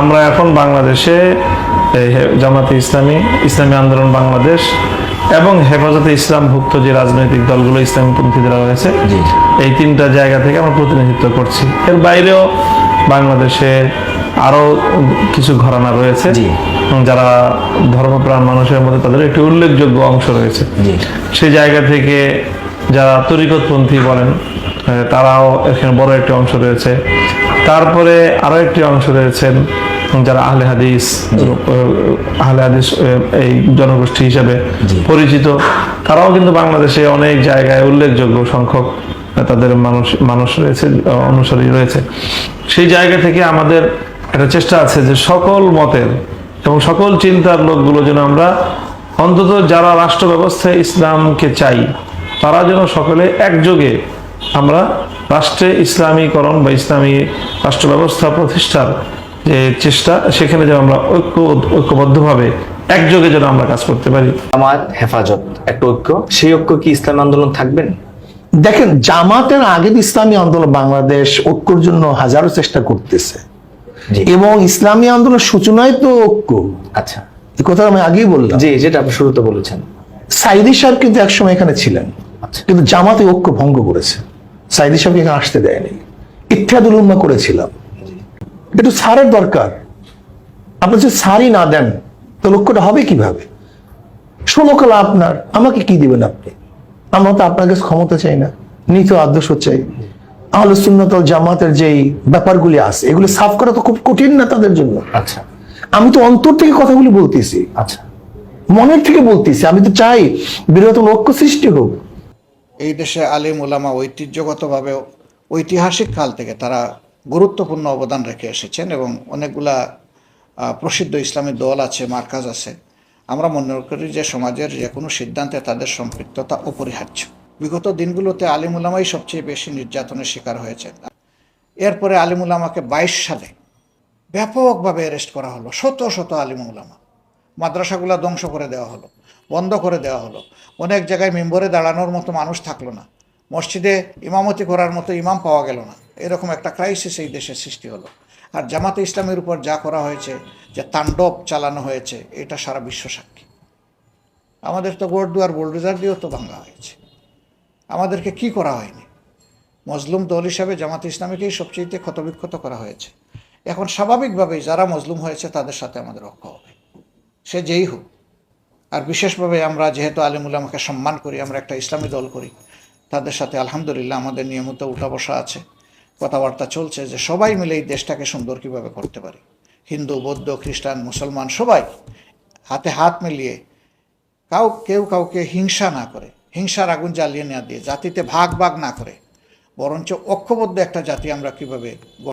আমরা এখন বাংলাদেশে জামাতে ইসলামী ইসলামী আন্দোলন বাংলাদেশ এবং হেফাজতে ইসলাম ভুক্ত যে রাজনৈতিক দলগুলো ইসলামী পন্থীরা রয়েছে এই তিনটা জায়গা থেকে আমরা প্রতিনিধিত্ব করছি। এর বাইরেও বাংলাদেশে আরও কিছু ঘরানা রয়েছে যারা ধর্মপ্রাণ মানুষের মধ্যে তাদের একটি উল্লেখযোগ্য অংশ রয়েছে। সেই জায়গা থেকে যারা তরিকতপন্থী বলেন তারাও এখানে বড় একটি অংশ রয়েছে। তারপরে আরও একটি অংশ রয়েছেন যারা আহলে হাদিস আহলে হাদিস এই জনগোষ্ঠী হিসাবে পরিচিত তারাও কিন্তু বাংলাদেশে অনেক জায়গায় উল্লেখযোগ্য সংখ্যক তাদের মানুষ মানুষ রয়েছে অনুসারী রয়েছে। সেই জায়গা থেকে আমাদের একটা চেষ্টা আছে যে সকল মতের এবং সকল চিন্তার লোকগুলো যেন আমরা অন্তত যারা রাষ্ট্র ব্যবস্থায় ইসলামকে চাই তারা যেন সকলে একযোগে আমরা রাষ্ট্রে ইসলামীকরণ বা ইসলামী রাষ্ট্র ব্যবস্থা প্রতিষ্ঠার যে চেষ্টা সেখানে যেন আমরা ঐক্য ঐক্যবদ্ধভাবে একযোগে যেন আমরা কাজ করতে পারি। আমার হেফাজত একটা ঐক্য। সেই ঐক্য কি ইসলাম আন্দোলন থাকবেন দেখেন জামাতের আগের ইসলামী আন্দোলন বাংলাদেশ ঐক্যর জন্য হাজারো চেষ্টা করতেছে। এবং ইসলামী আন্দোলনের সূচনায় তো ঐক্য। আচ্ছা। এই কথা আমি আগেই বললাম। জি যেটা আপনি শুরুতে বলেছেন। সাইদি সাহেব কিন্তু একসময় এখানে ছিলেন। আচ্ছা। কিন্তু জামাতে ঐক্য ভঙ্গ করেছে। সাইদি সাহেবকে এখানে আসতে দেয়নি। ইত্যাদুল উম্মা করেছিলাম। একটু সারের দরকার। আপনি যদি সারই না দেন তো লক্ষ্যটা হবে কীভাবে? ষোলো কলা আপনার আমাকে কি দিবেন আপনি? আমরা তো আপনার কাছে ক্ষমতা চাই না নীত আদর্শ চাই। আহলে সুন্নতল জামাতের যেই ব্যাপারগুলি আছে এগুলো সাফ করা তো খুব কঠিন না তাদের জন্য। আচ্ছা। আমি তো অন্তর থেকে কথাগুলি বলতেছি। আচ্ছা। মনের থেকে বলতেছি আমি তো চাই বৃহত্তম লক্ষ্য সৃষ্টি হোক। এই দেশে আলিম ওলামা ঐতিহ্যগতভাবে ঐতিহাসিক কাল থেকে তারা গুরুত্বপূর্ণ অবদান রেখে এসেছেন এবং অনেকগুলা প্রসিদ্ধ ইসলামী দল আছে, মার্কাজ আছে। আমরা মনে করি যে সমাজের যে কোনো সিদ্ধান্তে তাদের সম্পৃক্ততা অপরিহার্য। বিগত দিনগুলোতে আলিম ওলামাই সবচেয়ে বেশি নির্যাতনের শিকার হয়েছেন। এরপরে আলিম ওলামাকে বাইশ সালে ব্যাপকভাবে অ্যারেস্ট করা হলো। শত শত আলিম ওলামা মাদ্রাসাগুলো ধ্বংস করে দেওয়া হলো, বন্ধ করে দেওয়া হলো। অনেক জায়গায় মেম্বরে দাঁড়ানোর মতো মানুষ থাকল না। মসজিদে ইমামতি করার মতো ইমাম পাওয়া গেল না। এরকম একটা ক্রাইসিস এই দেশে সৃষ্টি হলো। আর জামাতে ইসলামের উপর যা করা হয়েছে, যে তাণ্ডব চালানো হয়েছে, এটা সারা বিশ্ব সাক্ষী। আমাদের তো গোড়দুয়ার বোল্ডোজার দিয়েও তো ভাঙা হয়েছে। আমাদেরকে কি করা হয়নি? মজলুম দল হিসাবে জামাতে ইসলামীকেই সবচেয়ে ক্ষতবিক্ষত করা হয়েছে। এখন স্বাভাবিকভাবেই যারা মজলুম হয়েছে, তাদের সাথে আমাদের রক্ষ হবে। সে যেই হোক। আর বিশেষভাবে আমরা যেহেতু আলিমুল্লামাকে সম্মান করি, আমরা একটা ইসলামী দল করি, তাদের সাথে আলহামদুলিল্লাহ আমাদের নিয়মিত উঠা বসা আছে। কথাবার্তা চলছে যে সবাই মিলে এই দেশটাকে সুন্দর কীভাবে করতে পারি? হিন্দু, বৌদ্ধ, খ্রিস্টান, মুসলমান, সবাই হাতে হাত মিলিয়ে কাউ, কেউ কাউকে হিংসা না করে, হিংসার আগুন জ্বালিয়ে নেওয়া দিয়ে, জাতিতে ভাগ ভাগ না করে, বরঞ্চ ঐক্যবদ্ধ একটা জাতি আমরা কীভাবে